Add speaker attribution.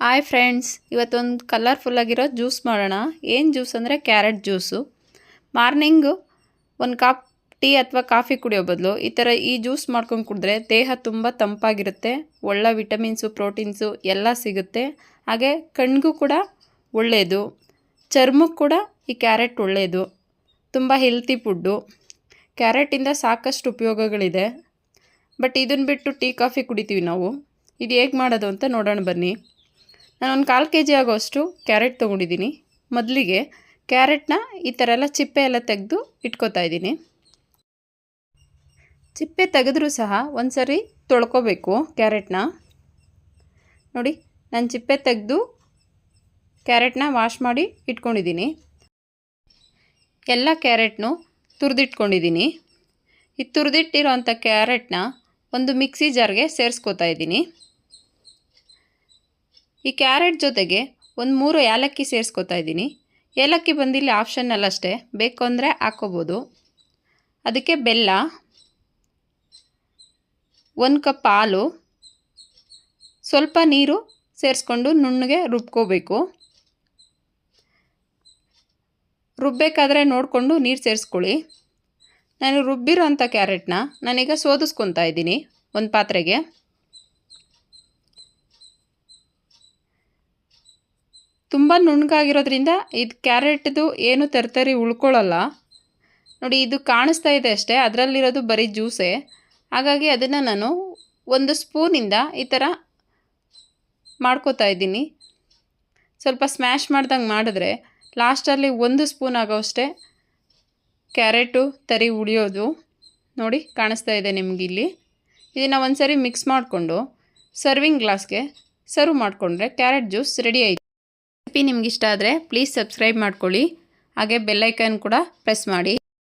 Speaker 1: Hi friends ಇವತ್ತೊಂದು ಕಲರ್ಫುಲ್ಲಾಗಿರೋ juice ಮಾಡೋಣ. ಏನು ಜ್ಯೂಸ್ ಅಂದರೆ ಕ್ಯಾರೆಟ್ ಜ್ಯೂಸು ಮಾರ್ನಿಂಗು ಒಂದು ಕಪ್ ಟೀ ಅಥವಾ ಕಾಫಿ ಕುಡಿಯೋ ಬದಲು ಈ ಥರ ಈ ಜ್ಯೂಸ್ ಮಾಡ್ಕೊಂಡು ಕುಡಿದ್ರೆ ದೇಹ ತುಂಬ ತಂಪಾಗಿರುತ್ತೆ. ಒಳ್ಳೆ ವಿಟಮಿನ್ಸು ಪ್ರೋಟೀನ್ಸು ಎಲ್ಲ ಸಿಗುತ್ತೆ. ಹಾಗೆ ಕಣ್ಗೂ ಕೂಡ ಒಳ್ಳೆಯದು ಚರ್ಮಕ್ಕೆ ಕೂಡ ಈ ಕ್ಯಾರೆಟ್ ಒಳ್ಳೆಯದು ತುಂಬ ಹೆಲ್ತಿ ಫುಡ್ಡು ಕ್ಯಾರೆಟಿಂದ ಸಾಕಷ್ಟು ಉಪಯೋಗಗಳಿದೆ. ಬಟ್ ಇದನ್ನು ಬಿಟ್ಟು ಟೀ ಕಾಫಿ ಕುಡಿತೀವಿ ನಾವು. ಇದು ಹೇಗೆ ಮಾಡೋದು ಅಂತ ನೋಡೋಣ ಬನ್ನಿ. ನಾನೊಂದು ಕಾಲು ಕೆ ಜಿ ಆಗೋಷ್ಟು ಕ್ಯಾರೆಟ್ ತೊಗೊಂಡಿದ್ದೀನಿ. ಮೊದಲಿಗೆ ಕ್ಯಾರೆಟ್ನ ಈ ಥರ ಎಲ್ಲ ಚಿಪ್ಪೆ ಎಲ್ಲ ತೆಗೆದು ಇಟ್ಕೋತಾ ಇದ್ದೀನಿ. ಚಿಪ್ಪೆ ತೆಗೆದ್ರೂ ಸಹ ಒಂದು ಸರಿ ತೊಳ್ಕೊಬೇಕು ಕ್ಯಾರೆಟ್ನ. ನೋಡಿ, ನಾನು ಚಿಪ್ಪೆ ತೆಗೆದು ಕ್ಯಾರೆಟ್ನ ವಾಶ್ ಮಾಡಿ ಇಟ್ಕೊಂಡಿದ್ದೀನಿ. ಎಲ್ಲ ಕ್ಯಾರೆಟ್ನು ತುರಿದಿಟ್ಕೊಂಡಿದ್ದೀನಿ. ಈ ತುರಿದಿಟ್ಟಿರೋಂಥ ಕ್ಯಾರೆಟ್ನ ಒಂದು ಮಿಕ್ಸಿ ಜಾರ್ಗೆ ಸೇರಿಸ್ಕೋತಾ ಇದ್ದೀನಿ. ಈ ಕ್ಯಾರೆಟ್ ಜೊತೆಗೆ ಒಂದು ಮೂರು ಏಲಕ್ಕಿ ಸೇರಿಸ್ಕೊತಾ ಇದ್ದೀನಿ. ಏಲಕ್ಕಿ ಬಂದಿಲ್ಲಿ ಆಪ್ಷನ್ನಲ್ಲಷ್ಟೇ ಬೇಕು ಅಂದರೆ ಹಾಕ್ಕೋಬೋದು. ಅದಕ್ಕೆ ಬೆಲ್ಲ, ಒಂದು ಕಪ್ ಹಾಲು, ಸ್ವಲ್ಪ ನೀರು ಸೇರಿಸ್ಕೊಂಡು ನುಣ್ಣಗೆ ರುಬ್ಕೋಬೇಕು. ರುಬ್ಬಬೇಕಾದ್ರೆ ನೋಡಿಕೊಂಡು ನೀರು ಸೇರಿಸ್ಕೊಳ್ಳಿ. ನಾನು ರುಬ್ಬಿರೋ ಅಂಥ ಕ್ಯಾರೆಟ್ನ ನಾನೀಗ ಸೋದಿಸ್ಕೊತಾ ಇದ್ದೀನಿ ಒಂದು ಪಾತ್ರೆಗೆ. ತುಂಬ ನುಣ್ಣಗಾಗಿರೋದ್ರಿಂದ ಇದು ಕ್ಯಾರೆಟ್ದು ಏನು ತರ್ತರಿ ಉಳ್ಕೊಳ್ಳಲ್ಲ ನೋಡಿ, ಇದು ಕಾಣಿಸ್ತಾ ಇದೆ ಅಷ್ಟೇ, ಅದರಲ್ಲಿರೋದು ಬರೀ ಜ್ಯೂಸೇ. ಹಾಗಾಗಿ ಅದನ್ನು ನಾನು ಒಂದು ಸ್ಪೂನಿಂದ ಈ ಥರ ಮಾಡ್ಕೋತಾ ಇದ್ದೀನಿ. ಸ್ವಲ್ಪ ಸ್ಮ್ಯಾಶ್ ಮಾಡ್ದಂಗೆ ಮಾಡಿದ್ರೆ ಲಾಸ್ಟಲ್ಲಿ ಒಂದು ಸ್ಪೂನ್ ಆಗೋಷ್ಟೇ ಕ್ಯಾರೆಟು ತರಿ ಉಳಿಯೋದು. ನೋಡಿ, ಕಾಣಿಸ್ತಾ ಇದೆ ನಿಮಗಿಲ್ಲಿ. ಇದನ್ನು ಒಂದು ಸರಿ ಮಿಕ್ಸ್ ಮಾಡಿಕೊಂಡು ಸರ್ವಿಂಗ್ ಗ್ಲಾಸ್ಗೆ ಸರ್ವ್ ಮಾಡಿಕೊಂಡ್ರೆ ಕ್ಯಾರೆಟ್ ಜ್ಯೂಸ್ ರೆಡಿ ಆಯಿತು. ರೆಸಿಪಿ ನಿಮಗಿಷ್ಟ ಆದರೆ ಪ್ಲೀಸ್ ಸಬ್ಸ್ಕ್ರೈಬ್ ಮಾಡ್ಕೊಳ್ಳಿ. ಹಾಗೆ ಬೆಲ್ಲೈಕನ್ ಕೂಡ ಪ್ರೆಸ್ ಮಾಡಿ.